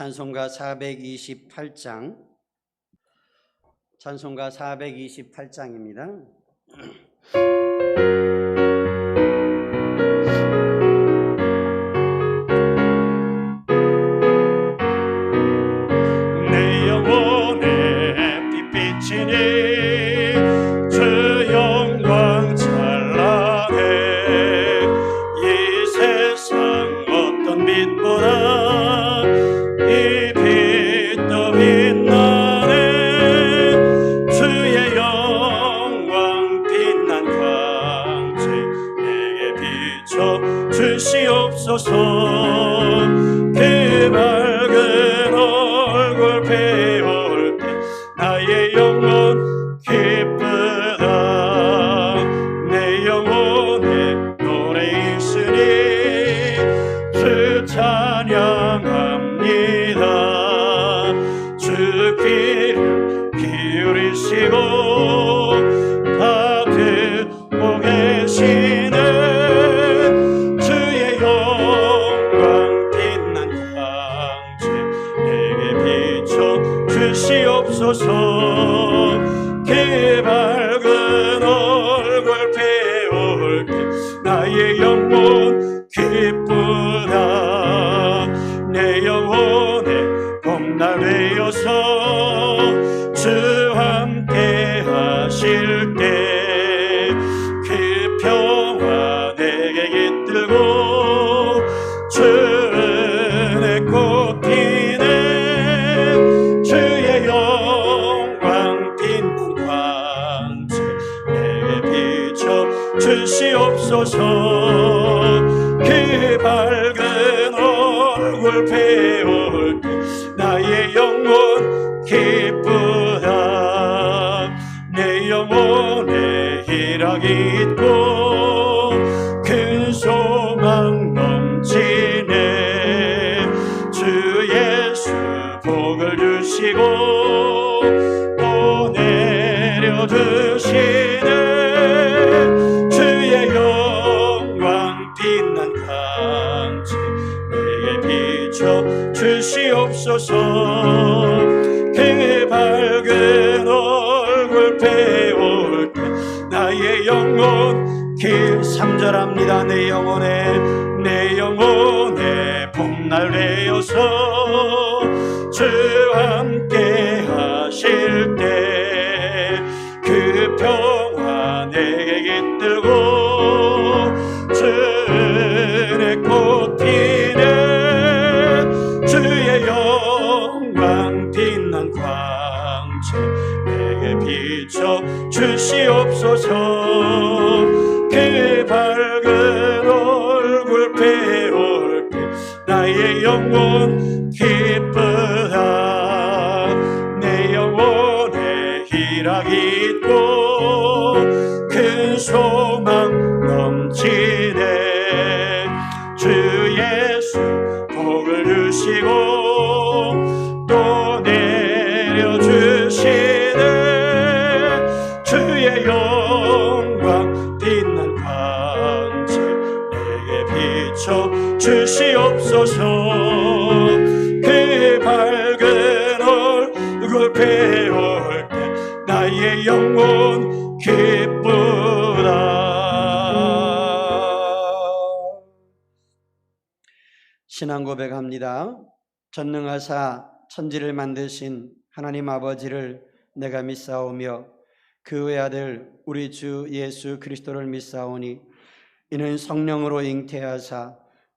찬송가 428장 찬송가 428장입니다. 주 주시 주시옵소서. 그 밝은 얼굴 배울 때 나의 영혼 길 삼절합니다 비춰 주시옵소서 주시옵소서 그 밝은 얼굴 배울 때 나의 영혼 기쁘다 신앙 고백합니다. 전능하사 천지를 만드신 하나님 아버지를 내가 믿사오며 그 외아들 우리 주 예수 그리스도를 믿사오니 이는 성령으로 잉태하사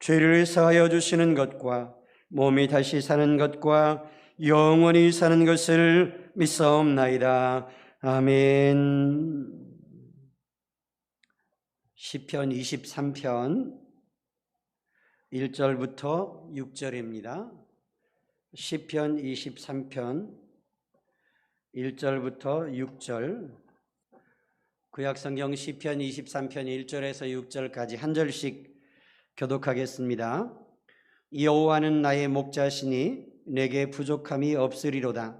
죄를 사하여 주시는 것과 몸이 다시 사는 것과 영원히 사는 것을 믿사옵나이다. 아멘. 시편 23편 1절부터 6절입니다. 시편 23편 1절부터 6절 구약성경 시편 23편 1절에서 6절까지 한 절씩 교독하겠습니다. 여호와는 나의 목자시니 내게 부족함이 없으리로다.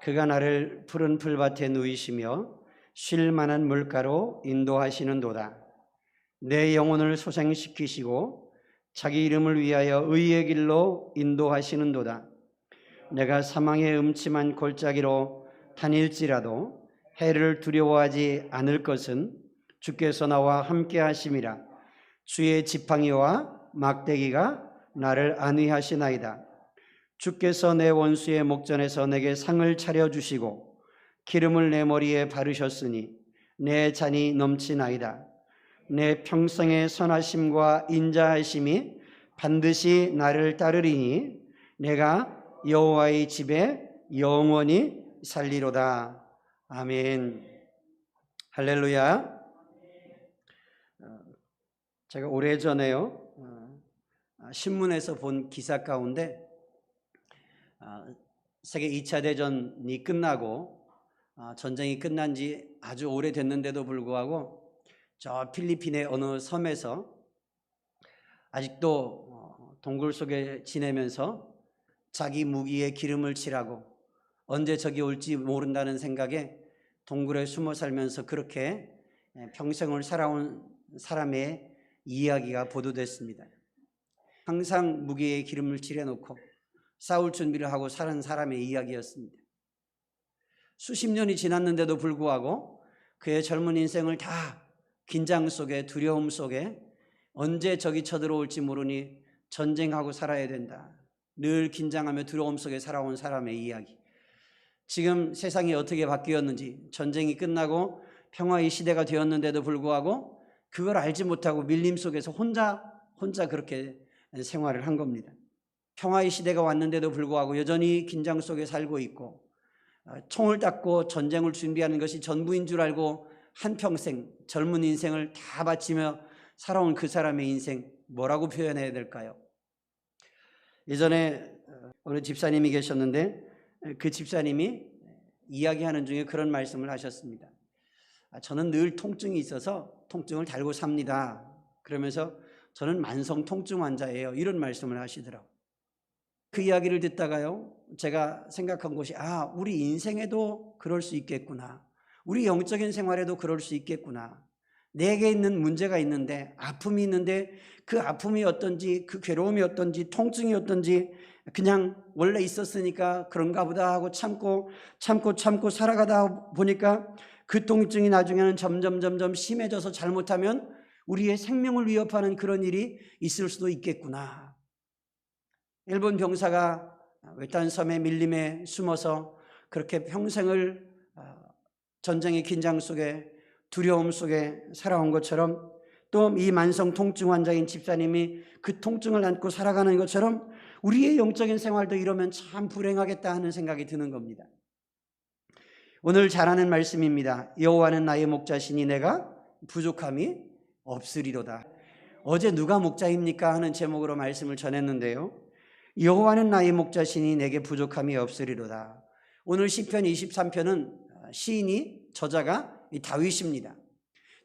그가 나를 푸른 풀밭에 누이시며 쉴 만한 물가로 인도하시는도다. 내 영혼을 소생시키시고 자기 이름을 위하여 의의 길로 인도하시는도다. 내가 사망의 음침한 골짜기로 다닐지라도 해를 두려워하지 않을 것은 주께서 나와 함께 하심이라. 주의 지팡이와 막대기가 나를 안위하시나이다. 주께서 내 원수의 목전에서 내게 상을 차려 주시고 기름을 내 머리에 바르셨으니 내 잔이 넘치나이다. 내 평생의 선하심과 인자하심이 반드시 나를 따르리니 내가 여호와의 집에 영원히 살리로다. 아멘. 할렐루야. 어, 제가 오래전에요. 어, 신문에서 본 기사 가운데 어, 세계 2차 대전이 끝나고 어, 전쟁이 끝난 지 아주 오래됐는데도 불구하고 저 필리핀의 어느 섬에서 아직도 어, 동굴 속에 지내면서 자기 무기에 기름을 칠하고 언제 적이 올지 모른다는 생각에 동굴에 숨어 살면서 그렇게 예, 평생을 살아온 사람의 이야기가 보도됐습니다. 항상 무기에 기름을 칠해놓고 싸울 준비를 하고 사는 사람의 이야기였습니다. 수십 년이 지났는데도 불구하고 그의 젊은 인생을 다 긴장 속에 두려움 속에 언제 적이 쳐들어올지 모르니 전쟁하고 살아야 된다. 늘 긴장하며 두려움 속에 살아온 사람의 이야기. 지금 세상이 어떻게 바뀌었는지 전쟁이 끝나고 평화의 시대가 되었는데도 불구하고 그걸 알지 못하고 밀림 속에서 혼자 혼자 그렇게 생활을 한 겁니다. 평화의 시대가 왔는데도 불구하고 여전히 긴장 속에 살고 있고 어, 총을 닦고 전쟁을 준비하는 것이 전부인 줄 알고 한평생 젊은 인생을 다 바치며 살아온 그 사람의 인생 뭐라고 표현해야 될까요? 예전에 어, 어느 집사님이 계셨는데 그 집사님이 이야기하는 중에 그런 말씀을 하셨습니다. 아, 저는 늘 통증이 있어서 통증을 달고 삽니다. 그러면서 저는 만성 통증 환자예요. 이런 말씀을 하시더라고요. 그 이야기를 듣다가요, 제가 생각한 것이, 아, 우리 인생에도 그럴 수 있겠구나. 우리 영적인 생활에도 그럴 수 있겠구나. 내게 있는 문제가 있는데, 아픔이 있는데, 그 아픔이 어떤지, 그 괴로움이 어떤지, 통증이 어떤지, 그냥 원래 있었으니까 그런가 보다 하고 참고, 참고, 참고 살아가다 보니까 그 통증이 나중에는 점점, 점점 심해져서 잘못하면 우리의 생명을 위협하는 그런 일이 있을 수도 있겠구나. 일본 병사가 외딴 섬의 밀림에 숨어서 그렇게 평생을 어, 전쟁의 긴장 속에 두려움 속에 살아온 것처럼 또 이 만성 통증 환자인 집사님이 그 통증을 안고 살아가는 것처럼 우리의 영적인 생활도 이러면 참 불행하겠다 하는 생각이 드는 겁니다. 오늘 잘하는 말씀입니다. 여호와는 나의 목자시니 내가 부족함이 없으리로다. 어제 누가 목자입니까 하는 제목으로 말씀을 전했는데요. 여호와는 나의 목자시니 내게 부족함이 없으리로다. 오늘 시편 23편은 시인이 저자가 다윗입니다.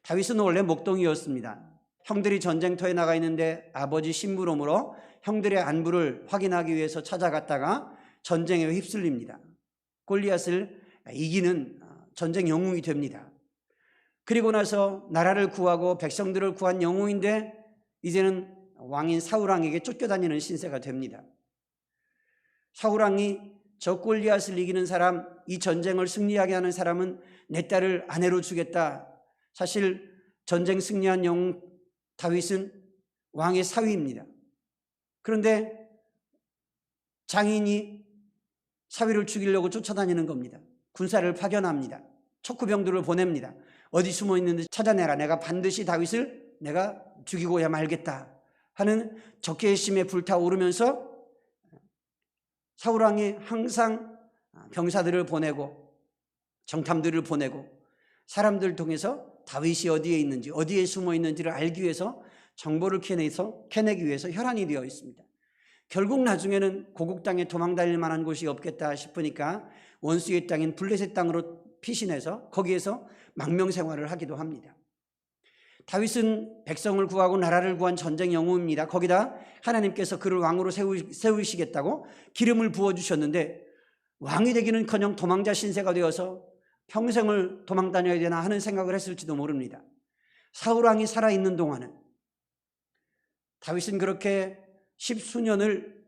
다윗은 원래 목동이었습니다. 형들이 전쟁터에 나가 있는데 아버지 심부름으로 형들의 안부를 확인하기 위해서 찾아갔다가 전쟁에 휩쓸립니다. 골리앗을 이기는 전쟁 영웅이 됩니다. 그리고 나서 나라를 구하고 백성들을 구한 영웅인데 이제는 왕인 사울왕에게 쫓겨다니는 신세가 됩니다. 사울왕이 저 골리앗을 이기는 사람, 이 전쟁을 승리하게 하는 사람은 내 딸을 아내로 주겠다. 사실 전쟁 승리한 영웅 다윗은 왕의 사위입니다. 그런데 장인이 사위를 죽이려고 쫓아다니는 겁니다. 군사를 파견합니다. 척후병들을 보냅니다. 어디 숨어 있는지 찾아내라. 내가 반드시 다윗을 내가 죽이고야 말겠다. 하는 적개심에 불타오르면서 사울왕이 항상 병사들을 보내고 정탐들을 보내고 사람들 통해서 다윗이 어디에 있는지 어디에 숨어 있는지를 알기 위해서 정보를 캐내서 캐내기 위해서 혈안이 되어 있습니다. 결국 나중에는 고국 땅에 도망 다닐 만한 곳이 없겠다 싶으니까 원수의 땅인 블레셋 땅으로 피신해서 거기에서 망명 생활을 하기도 합니다. 다윗은 백성을 구하고 나라를 구한 전쟁 영웅입니다. 거기다 하나님께서 그를 왕으로 세우- 세우시겠다고 기름을 부어 주셨는데 왕이 되기는커녕 도망자 신세가 되어서 평생을 도망 다녀야 되나 하는 생각을 했을지도 모릅니다. 사울 왕이 살아 있는 동안은 다윗은 그렇게 십수년을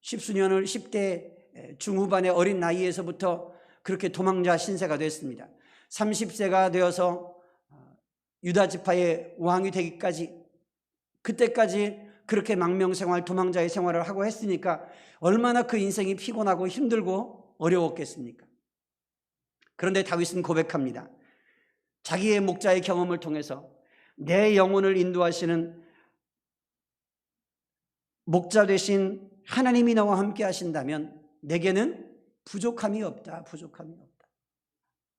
십수년을 10대 중후반의 어린 나이에서부터 그렇게 도망자 신세가 됐습니다. 30세가 되어서 어, 유다 지파의 왕이 되기까지 그때까지 그렇게 망명 생활, 도망자의 생활을 하고 했으니까 얼마나 그 인생이 피곤하고 힘들고 어려웠겠습니까? 그런데 다윗은 고백합니다. 자기의 목자의 경험을 통해서 내 영혼을 인도하시는 목자 되신 하나님이 나와 함께 하신다면 내게는 부족함이 없다. 부족함이 없다.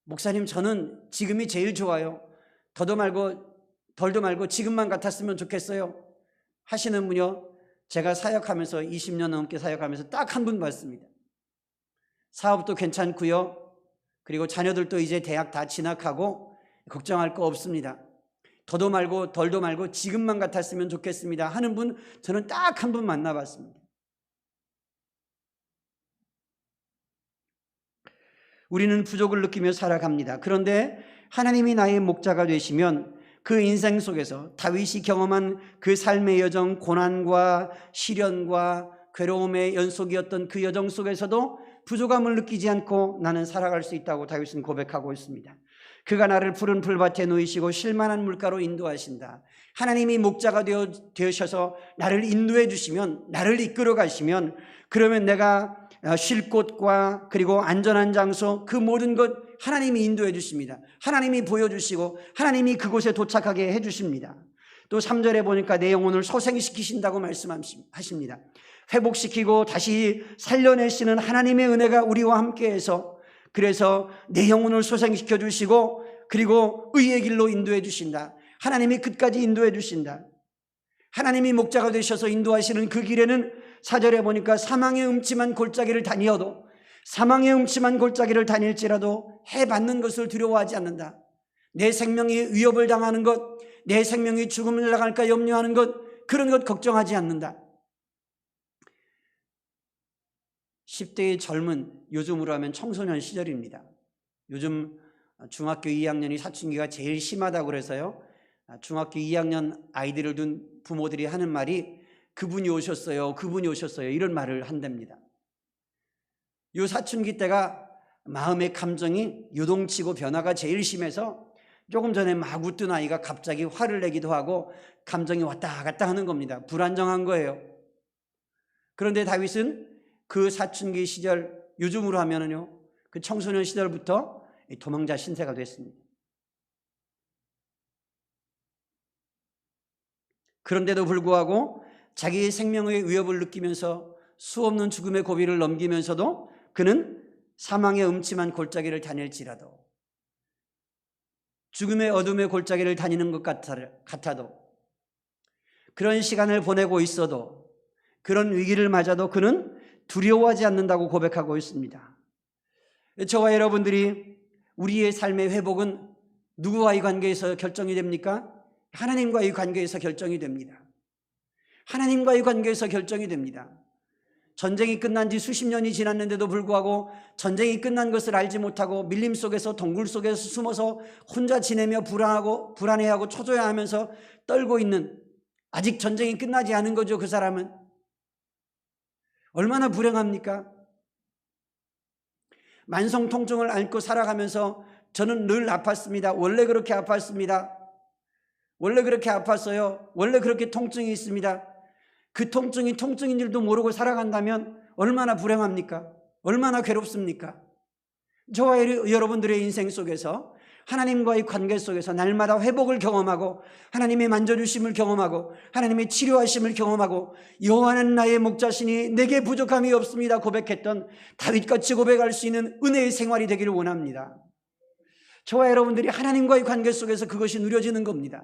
목사님 저는 지금이 제일 좋아요. 더도 말고 덜도 말고 지금만 같았으면 좋겠어요. 하시는 분요. 제가 사역하면서 20년 넘게 사역하면서 딱 한 분 봤습니다. 사업도 괜찮고요. 그리고 자녀들도 이제 대학 다 진학하고 걱정할 거 없습니다. 더도 말고 덜도 말고 지금만 같았으면 좋겠습니다. 하는 분 저는 딱 한 분 만나봤습니다. 우리는 부족을 느끼며 살아갑니다. 그런데 하나님이 나의 목자가 되시면 그 인생 속에서 다윗이 경험한 그 삶의 여정, 고난과 시련과 괴로움의 연속이었던 그 여정 속에서도 부족함을 느끼지 않고 나는 살아갈 수 있다고 다윗은 고백하고 있습니다. 그가 나를 푸른 풀밭에 놓이시고 실만한 물가로 인도하신다. 하나님이 목자가 되어 되셔서 나를 인도해 주시면 나를 이끌어 가시면 그러면 내가 쉴 곳과 그리고 안전한 장소 그 모든 것 하나님이 인도해 주십니다. 하나님이 보여 주시고 하나님이 그곳에 도착하게 해 주십니다. 또 3절에 보니까 내 영혼을 소생시키신다고 말씀하십니다. 회복시키고 다시 살려내시는 하나님의 은혜가 우리와 함께해서 그래서 내 영혼을 소생시켜 주시고 그리고 의의 길로 인도해 주신다. 하나님이 끝까지 인도해 주신다. 하나님이 목자가 되셔서 인도하시는 그 길에는 사절에 보니까 사망의 음침한 골짜기를 다니어도 사망의 음침한 골짜기를 다닐지라도 해 받는 것을 두려워하지 않는다. 내 생명이 위협을 당하는 것, 내 생명이 죽음을 당할까 염려하는 것, 그런 것 걱정하지 않는다. 10대의 젊은 요즘으로 하면 청소년 시절입니다. 요즘 중학교 2학년이 사춘기가 제일 심하다고 그래서요. 중학교 2학년 아이들을 둔 부모들이 하는 말이 그분이 오셨어요. 그분이 오셨어요. 이런 말을 한답니다. 요 사춘기 때가 마음의 감정이 요동치고 변화가 제일 심해서 조금 전에 막 웃던 아이가 갑자기 화를 내기도 하고 감정이 왔다 갔다 하는 겁니다. 불안정한 거예요. 그런데 다윗은 그 사춘기 시절 요즘으로 하면은요. 그 청소년 시절부터 도망자 신세가 됐습니다. 그런데도 불구하고 자기의 생명의 위협을 느끼면서 수없는 죽음의 고비를 넘기면서도 그는 사망의 음침한 골짜기를 다닐지라도 죽음의 어둠의 골짜기를 다니는 것 같아도 그런 시간을 보내고 있어도 그런 위기를 맞아도 그는 두려워하지 않는다고 고백하고 있습니다. 저와 여러분들이 우리의 삶의 회복은 누구와의 관계에서 결정이 됩니까? 하나님과의 관계에서 결정이 됩니다. 하나님과의 관계에서 결정이 됩니다. 전쟁이 끝난 지 수십 년이 지났는데도 불구하고 전쟁이 끝난 것을 알지 못하고 밀림 속에서 동굴 속에서 숨어서 혼자 지내며 불안하고 불안해하고 초조해하면서 떨고 있는 아직 전쟁이 끝나지 않은 거죠. 그 사람은 얼마나 불행합니까? 만성 통증을 앓고 살아가면서 저는 늘 아팠습니다. 원래 그렇게 아팠습니다. 원래 그렇게 아팠어요. 원래 그렇게 통증이 있습니다. 그 통증이 통증인 줄도 모르고 살아간다면 얼마나 불행합니까? 얼마나 괴롭습니까? 저와 여러분들의 인생 속에서 하나님과의 관계 속에서 날마다 회복을 경험하고 하나님의 만져주심을 경험하고 하나님의 치료하심을 경험하고 여호와는 나의 목자시니 내게 부족함이 없습니다 고백했던 다윗같이 고백할 수 있는 은혜의 생활이 되기를 원합니다. 저와 여러분들이 하나님과의 관계 속에서 그것이 누려지는 겁니다.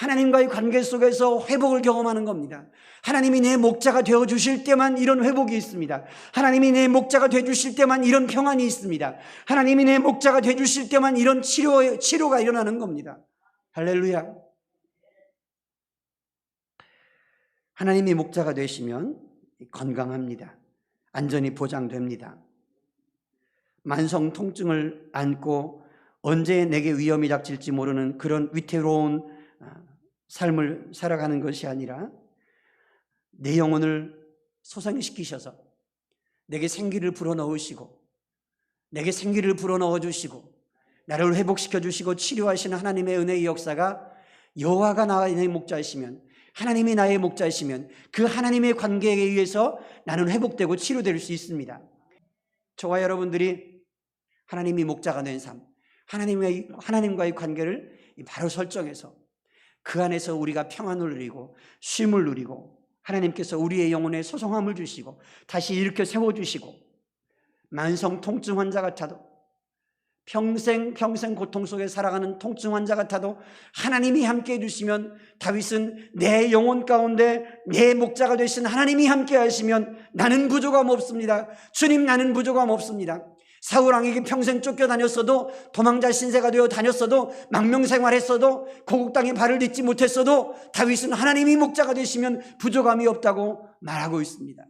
하나님과의 관계 속에서 회복을 경험하는 겁니다. 하나님이 내 목자가 되어 주실 때만 이런 회복이 있습니다. 하나님이 내 목자가 되어 주실 때만 이런 평안이 있습니다. 하나님이 내 목자가 되어 주실 때만 이런 치료 치료가 일어나는 겁니다. 할렐루야. 하나님이 목자가 되시면 건강합니다. 안전이 보장됩니다. 만성 통증을 안고 언제 내게 위험이 닥칠지 모르는 그런 위태로운 아, 삶을 살아가는 것이 아니라 내 영혼을 소생시키셔서 내게 생기를 불어넣으시고 내게 생기를 불어넣어 주시고 나를 회복시켜 주시고 치료하시는 하나님의 은혜의 역사가 여호와가 나의 목자이시면 하나님이 나의 목자이시면 그 하나님의 관계에 의해서 나는 회복되고 치료될 수 있습니다. 저와 여러분들이 하나님이 목자가 된 삶, 하나님의 하나님과의 관계를 바로 설정해서 그 안에서 우리가 평안을 누리고 쉼을 누리고 하나님께서 우리의 영혼에 소성함을 주시고 다시 일으켜 세워 주시고 만성 통증 환자 같아도 평생 평생 고통 속에 살아가는 통증 환자 같아도 하나님이 함께 해주시면 다윗은 내 영혼 가운데 내 목자가 되신 하나님이 함께 하시면 나는 부족함 없습니다. 주님 나는 부족함 없습니다. 사울 왕에게 평생 쫓겨다녔어도 도망자 신세가 되어 다녔어도 망명생활했어도 고국 땅에 발을 딛지 못했어도 다윗은 하나님이 목자가 되시면 부족함이 없다고 말하고 있습니다.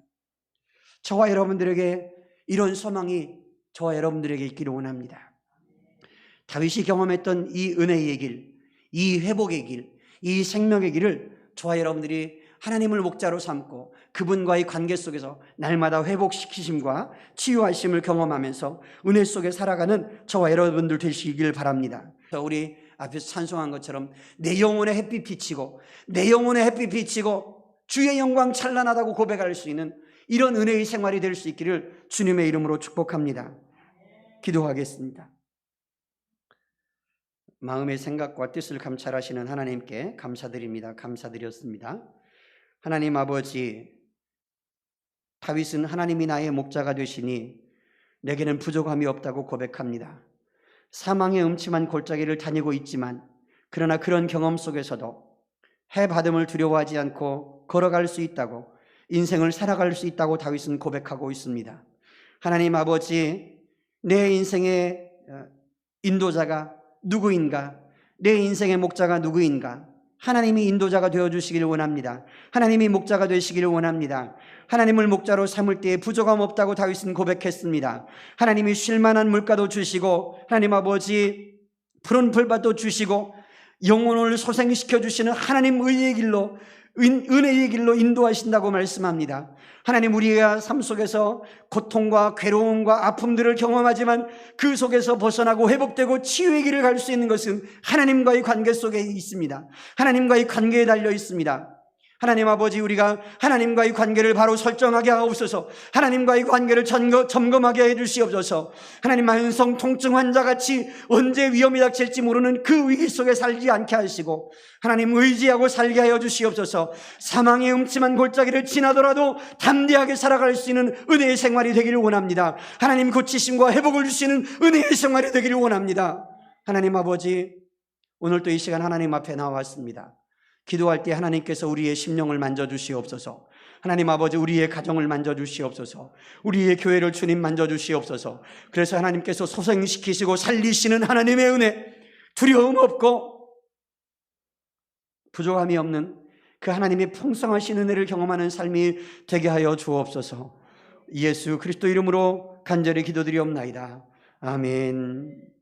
저와 여러분들에게 이런 소망이 저와 여러분들에게 있기를 원합니다. 다윗이 경험했던 이 은혜의 길, 이 회복의 길, 이 생명의 길을 저와 여러분들이 하나님을 목자로 삼고 그분과의 관계 속에서 날마다 회복시키심과 치유하심을 경험하면서 은혜 속에 살아가는 저와 여러분들 되시길 바랍니다. 우리 앞에서 찬송한 것처럼 내 영혼의 햇빛 비치고 내 영혼의 햇빛 비치고 주의 영광 찬란하다고 고백할 수 있는 이런 은혜의 생활이 될 수 있기를 주님의 이름으로 축복합니다. 기도하겠습니다. 마음의 생각과 뜻을 감찰하시는 하나님께 감사드립니다. 감사드렸습니다. 하나님 아버지, 다윗은 하나님이 나의 목자가 되시니 내게는 부족함이 없다고 고백합니다. 사망의 음침한 골짜기를 다니고 있지만 그러나 그런 경험 속에서도 해 받음을 두려워하지 않고 걸어갈 수 있다고 인생을 살아갈 수 있다고 다윗은 고백하고 있습니다. 하나님 아버지, 내 인생의 어, 인도자가 누구인가? 내 인생의 목자가 누구인가? 하나님이 인도자가 되어 주시기를 원합니다. 하나님이 목자가 되시기를 원합니다. 하나님을 목자로 삼을 때에 부족함 없다고 다윗은 고백했습니다. 하나님이 쉴 만한 물가도 주시고 하나님 아버지 푸른 풀밭도 주시고 영혼을 소생시켜 주시는 하나님 의의 길로 은혜의 길로 인도하신다고 말씀합니다. 하나님 우리가 삶 속에서 고통과 괴로움과 아픔들을 경험하지만 그 속에서 벗어나고 회복되고 치유의 길을 갈 수 있는 것은 하나님과의 관계 속에 있습니다. 하나님과의 관계에 달려 있습니다. 하나님 아버지 우리가 하나님과의 관계를 바로 설정하게 하옵소서. 하나님과의 관계를 점검, 하게 해주시옵소서. 하나님 만성 통증 환자같이 언제 위험이 닥칠지 모르는 그 위기 속에 살지 않게 하시고 하나님 의지하고 살게 하여 주시옵소서. 사망의 음침한 골짜기를 지나더라도 담대하게 살아갈 수 있는 은혜의 생활이 되기를 원합니다. 하나님 고치심과 회복을 주시는 은혜의 생활이 되기를 원합니다. 하나님 아버지 오늘도 이 시간 하나님 앞에 나왔습니다 기도할 때 하나님께서 우리의 심령을 만져주시옵소서. 하나님 아버지 우리의 가정을 만져주시옵소서. 우리의 교회를 주님 만져주시옵소서. 그래서 하나님께서 소생시키시고 살리시는 하나님의 은혜, 두려움 없고 부족함이 없는 그 하나님의 풍성하신 은혜를 경험하는 삶이 되게 하여 주옵소서. 예수 그리스도 이름으로 간절히 기도드리옵나이다. 아멘.